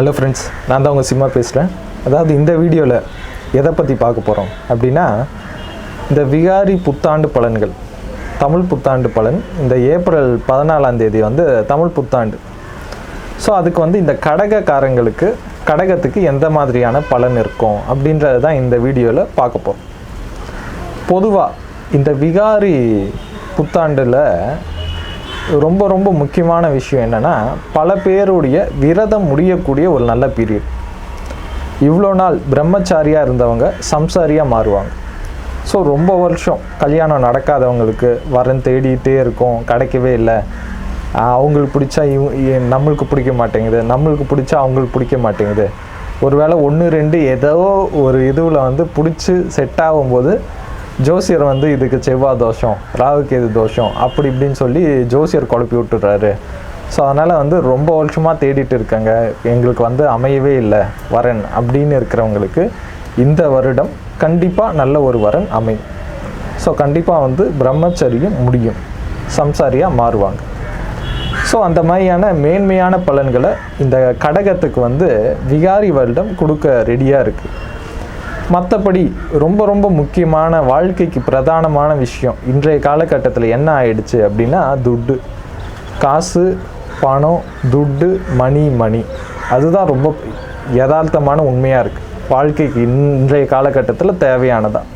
Hello friends நான் தான் உங்கள் சிம்மா பேசுகிறேன் அதாவது இந்த வீடியோவில் எதை பற்றி பார்க்க போகிறோம் அப்படின்னா இந்த விகாரி புத்தாண்டு பலன்கள். தமிழ் புத்தாண்டு பலன் இந்த ஏப்ரல் பதினாலாம் தேதி வந்து தமிழ் புத்தாண்டு. ஸோ அதுக்கு வந்து இந்த கடகக்காரங்களுக்கு கடகத்துக்கு எந்த மாதிரியான பலன் இருக்கும் அப்படின்றது தான் இந்த வீடியோவில் பார்க்க போகிறோம் பொதுவாக இந்த விகாரி புத்தாண்டில் ரொம்ப ரொம்ப முக்கியமான விஷயம் என்னென்னா பல பேருடைய விரதம் முடியக்கூடிய ஒரு நல்ல பீரியட் இவ்வளோ நாள் பிரம்மச்சாரியாக இருந்தவங்க சம்சாரியாக மாறுவாங்க. ஸோ ரொம்ப வருஷம் கல்யாணம் நடக்காதவங்களுக்கு வரன் தேடிட்டே இருக்கும் கிடைக்கவே இல்லை. அவங்களுக்கு பிடிச்சா இவ் இ- நம்மளுக்கு பிடிக்க மாட்டேங்குது நம்மளுக்கு பிடிச்சா அவங்களுக்கு பிடிக்க மாட்டேங்குது. ஒருவேளை ஒன்று ரெண்டு ஏதோ ஒரு இதுவில் வந்து பிடிச்சி செட் ஆகும்போது ஜோசியர் வந்து இதுக்கு செவ்வாய் தோஷம் ராகுக்கு இது தோஷம் அப்படி இப்படின்னு சொல்லி ஜோசியர் குழப்பி விட்டுறாரு ஸோ அதனால் வந்து ரொம்ப வருஷமாக தேடிட்டு இருக்காங்க. எங்களுக்கு வந்து அமையவே இல்லை வரன் அப்படின்னு இருக்கிறவங்களுக்கு இந்த வருடம் கண்டிப்பாக நல்ல ஒரு வரன் அமையும். ஸோ கண்டிப்பாக வந்து பிரம்மச்சரியம் முடியும். சம்சாரியாக மாறுவாங்க. ஸோ அந்த மாதிரியான மேன்மையான பலன்களை இந்த கடகத்துக்கு வந்து விகாரி வருடம் கொடுக்க ரெடியாக இருக்குது மற்றபடி ரொம்ப ரொம்ப முக்கியமான வாழ்க்கைக்கு பிரதானமான விஷயம். இன்றைய காலகட்டத்தில் என்ன ஆயிடுச்சு அப்படின்னா துட்டு. காசு பணம் துட்டு மணி மணி அதுதான் ரொம்ப யதார்த்தமான உண்மையாக இருக்குது வாழ்க்கைக்கு இன்றைய காலகட்டத்தில் தேவையானதான்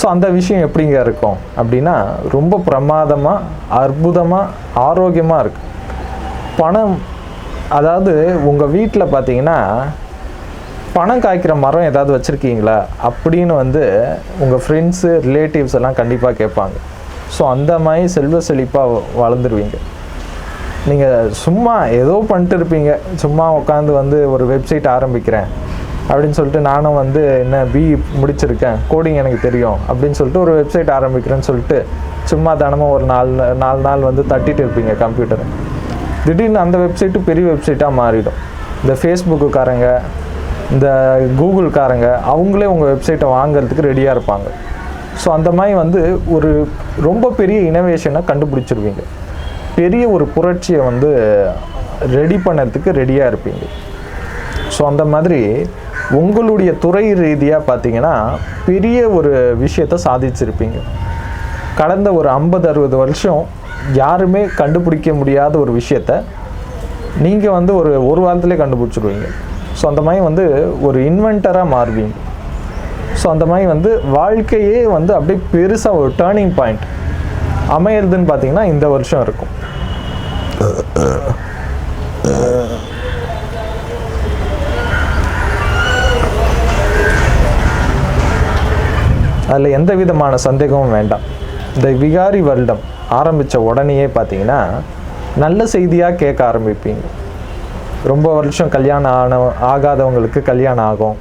ஸோ அந்த விஷயம் எப்படிங்க இருக்கும் அப்படின்னா ரொம்ப பிரமாதமாக அற்புதமாக ஆரோக்கியமாக இருக்குது பணம் அதாவது உங்கள் வீட்டில் பார்த்தீங்கன்னா பணம் காய்க்கிற மரம் ஏதாவது வச்சுருக்கீங்களா? அப்படின்னு வந்து உங்கள் ஃப்ரெண்ட்ஸு ரிலேட்டிவ்ஸ் எல்லாம் கண்டிப்பாக கேட்பாங்க. ஸோ அந்த மாதிரி செல்வ செழிப்பாக வளர்ந்துருவீங்க. நீங்கள் சும்மா ஏதோ பண்ணிட்டு இருப்பீங்க. சும்மா உட்காந்து வந்து ஒரு வெப்சைட் ஆரம்பிக்கிறேன் அப்படின்னு சொல்லிட்டு நானும் வந்து என்ன பிஇ முடிச்சிருக்கேன். கோடிங் எனக்கு தெரியும் அப்படின்னு சொல்லிட்டு ஒரு வெப்சைட் ஆரம்பிக்கிறேன்னு சொல்லிட்டு சும்மா தினமும் ஒரு நாலு நாலு நாள் வந்து தட்டிட்டு இருப்பீங்க கம்ப்யூட்டரை திடீர்னு அந்த வெப்சைட்டு பெரிய வெப்சைட்டாக மாறிடும். இந்த ஃபேஸ்புக்குக்காரங்க இந்த கூகுள்காரங்க அவங்களே உங்கள் வெப்சைட்டை வாங்குறதுக்கு ரெடியாக இருப்பாங்க. ஸோ அந்த மாதிரி வந்து ஒரு ரொம்ப பெரிய இனோவேஷனை கண்டுபிடிச்சிருவீங்க. பெரிய ஒரு புரட்சியை வந்து ரெடி பண்ணுறதுக்கு ரெடியாக இருப்பீங்க. ஸோ அந்த மாதிரி உங்களுடைய துறை ரீதியாக பார்த்தீங்கன்னா பெரிய ஒரு விஷயத்தை சாதிச்சிருப்பீங்க. கடந்த ஒரு ஐம்பது அறுபது வருஷம் யாருமே கண்டுபிடிக்க முடியாத ஒரு விஷயத்த நீங்கள் வந்து ஒரு ஒரு வாரத்திலே கண்டுபிடிச்சிருவீங்க. ஸோ அந்த மாதிரி வந்து ஒரு இன்வென்டராக மாறுவீங்க. ஸோ அந்த மாதிரி வந்து வாழ்க்கையே வந்து அப்படியே பெருசாக ஒரு டேர்னிங் பாயிண்ட் அமையிறதுன்னு பார்த்தீங்கன்னா இந்த வருஷம் இருக்கும். அதில் எந்த விதமான சந்தேகமும் வேண்டாம். இந்த விகாரி வருடம் ஆரம்பித்த உடனேயே பார்த்தீங்கன்னா நல்ல செய்தியாக கேட்க ஆரம்பிப்பீங்க. ரொம்ப வருஷம் கல்யாணம் ஆன ஆகாதவங்களுக்கு கல்யாணம் ஆகும்.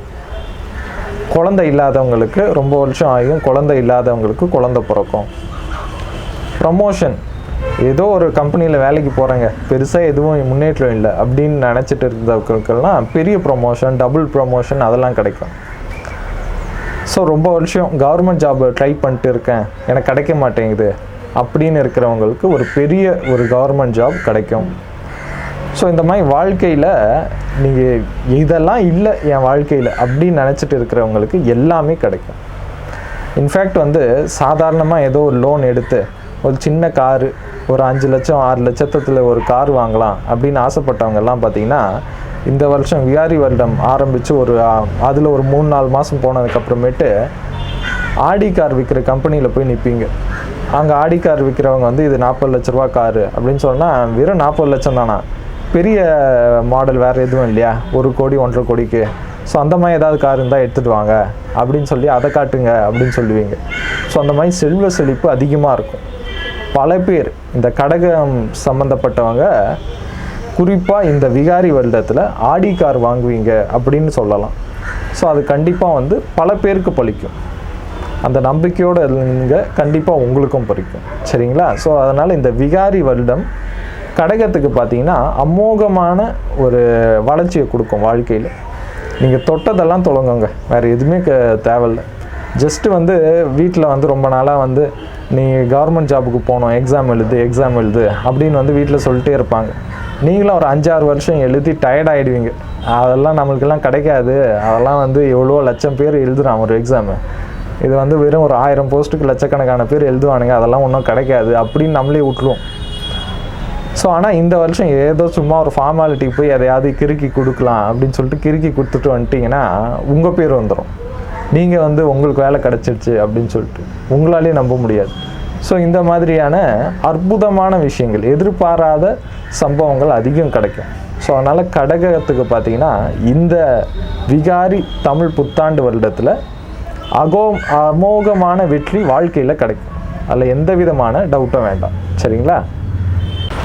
குழந்தை இல்லாதவங்களுக்கு ரொம்ப வருஷம் ஆகியும் குழந்தை இல்லாதவங்களுக்கு குழந்தை பிறக்கும். ப்ரமோஷன் ஏதோ ஒரு கம்பெனியில் வேலைக்கு போகிறேங்க பெருசாக எதுவும் முன்னேற்றம் இல்லை அப்படின்னு நினச்சிட்டு இருந்தவங்களுக்கெல்லாம் பெரிய ப்ரொமோஷன் டபுள் ப்ரொமோஷன் அதெல்லாம் கிடைக்கும். ஸோ ரொம்ப வருஷம் கவர்மெண்ட் ஜாப் ட்ரை பண்ணிட்டு இருக்கேன். எனக்கு கிடைக்க மாட்டேங்குது. அப்படின்னு இருக்கிறவங்களுக்கு ஒரு பெரிய ஒரு கவர்மெண்ட் ஜாப் கிடைக்கும். ஸோ இந்த மாதிரி வாழ்க்கையில் நீங்கள் இதெல்லாம் இல்லை என் வாழ்க்கையில் அப்படின்னு நினச்சிட்டு இருக்கிறவங்களுக்கு எல்லாமே கிடைக்கும். இன்ஃபேக்ட் வந்து சாதாரணமாக ஏதோ ஒரு லோன் எடுத்து ஒரு சின்ன காரு ஒரு அஞ்சு லட்சம் ஆறு லட்சத்தில் ஒரு கார் வாங்கலாம் அப்படின்னு ஆசைப்பட்டவங்கெல்லாம் பார்த்தீங்கன்னா இந்த வருஷம் வியாரி வருடம் ஆரம்பித்து ஒரு அதில் ஒரு மூணு நாலு மாதம் போனதுக்கப்புறமேட்டு ஆடி கார் விற்கிற கம்பெனியில் போய் நிற்பீங்க அங்கே ஆடி கார் விற்கிறவங்க வந்து இது நாற்பது லட்ச ரூபா காரு அப்படின்னு சொன்னால் வெறும் நாற்பது லட்சம் தானா? பெரிய மாடல் வேறு எதுவும் இல்லையா? ஒரு கோடி ஒன்றரை கோடிக்கு. ஸோ அந்த மாதிரி ஏதாவது கார் இருந்தால் எடுத்துகிட்டு வாங்க. அப்படின்னு சொல்லி அதை காட்டுங்க அப்படின்னு சொல்லுவீங்க. ஸோ அந்த மாதிரி செல்வ செழிப்பு அதிகமாக இருக்கும். பல பேர் இந்த கடகம் சம்மந்தப்பட்டவங்க குறிப்பாக இந்த விகாரி வருடத்தில் ஆடி கார் வாங்குவீங்க அப்படின்னு சொல்லலாம். ஸோ அது கண்டிப்பாக வந்து பல பேருக்கு பலிக்கும். அந்த நம்பிக்கையோடு இருங்க கண்டிப்பாக உங்களுக்கும் பறிக்கும் சரிங்களா? ஸோ அதனால் இந்த விகாரி வருடம் கடகத்துக்கு பார்த்தீங்கன்னா அமோகமான ஒரு வளர்ச்சியை கொடுக்கும் வாழ்க்கையில். நீங்கள் தொட்டதெல்லாம் தொடங்குங்க. வேறு எதுவுமே க தேவையில்ல. ஜஸ்ட்டு வந்து வீட்டில் வந்து ரொம்ப நாளாக வந்து நீ கவர்மெண்ட் ஜாபுக்கு போகணும் எக்ஸாம் எழுது எக்ஸாம் எழுது அப்படின்னு வந்து வீட்டில் சொல்லிட்டே இருப்பாங்க. நீங்களும் ஒரு அஞ்சாறு வருஷம் எழுதி டயர்ட் ஆகிடுவீங்க அதெல்லாம் நம்மளுக்கெல்லாம் கிடைக்காது. அதெல்லாம் வந்து எவ்வளோ லட்சம் பேர் எழுதுறான் ஒரு எக்ஸாமு இது வந்து வெறும் ஒரு ஆயிரம் போஸ்ட்டுக்கு லட்சக்கணக்கான பேர் எழுதுவானுங்க. அதெல்லாம் ஒன்றும் கிடைக்காது அப்படின்னு நம்மளே விட்ருவோம் ஸோ ஆனால் இந்த வருஷம் ஏதோ சும்மா ஒரு ஃபார்மாலிட்டி போய் எதையாவது கிறுக்கி கொடுக்கலாம் அப்படின்னு சொல்லிட்டு கிறுக்கி கொடுத்துட்டு வந்துட்டீங்கன்னா உங்கள் பேர் வந்துடும் நீங்கள் வந்து உங்களுக்கு வேலை கிடச்சிருச்சு அப்படின்னு சொல்லிட்டு. உங்களாலே நம்ப முடியாது. ஸோ இந்த மாதிரியான அற்புதமான விஷயங்கள் எதிர்பாராத சம்பவங்கள் அதிகம் கிடைக்கும். ஸோ அதனால் கடகத்துக்கு பார்த்தீங்கன்னா இந்த விகாரி தமிழ் புத்தாண்டு வருடத்தில் அகோ அமோகமான வெற்றி வாழ்க்கையில் கிடைக்கும். அதில் எந்த விதமான டவுட்டும் வேண்டாம். சரிங்களா?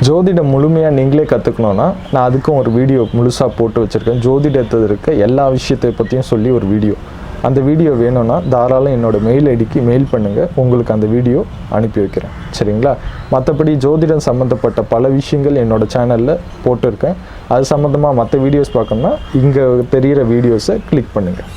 ஜோதிடம் முழுமையாக நீங்களே கற்றுக்கணுன்னா நான் அதுக்கும் ஒரு வீடியோ முழுசாக போட்டு வச்சுருக்கேன். ஜோதிடத்தில் இருக்க எல்லா விஷயத்தை பற்றியும் சொல்லி ஒரு வீடியோ அந்த வீடியோ வேணும்னா தாராளம் என்னோடய மெயில் ஐடிக்கு மெயில் பண்ணுங்கள் உங்களுக்கு அந்த வீடியோ அனுப்பி வைக்கிறேன். சரிங்களா? மற்றபடி ஜோதிடம் சம்மந்தப்பட்ட பல விஷயங்கள் என்னோடய சேனலில் போட்டிருக்கேன். அது சம்மந்தமாக மற்ற வீடியோஸ் பார்க்கணும்னா இங்கே தெரிகிற வீடியோஸை கிளிக் பண்ணுங்கள்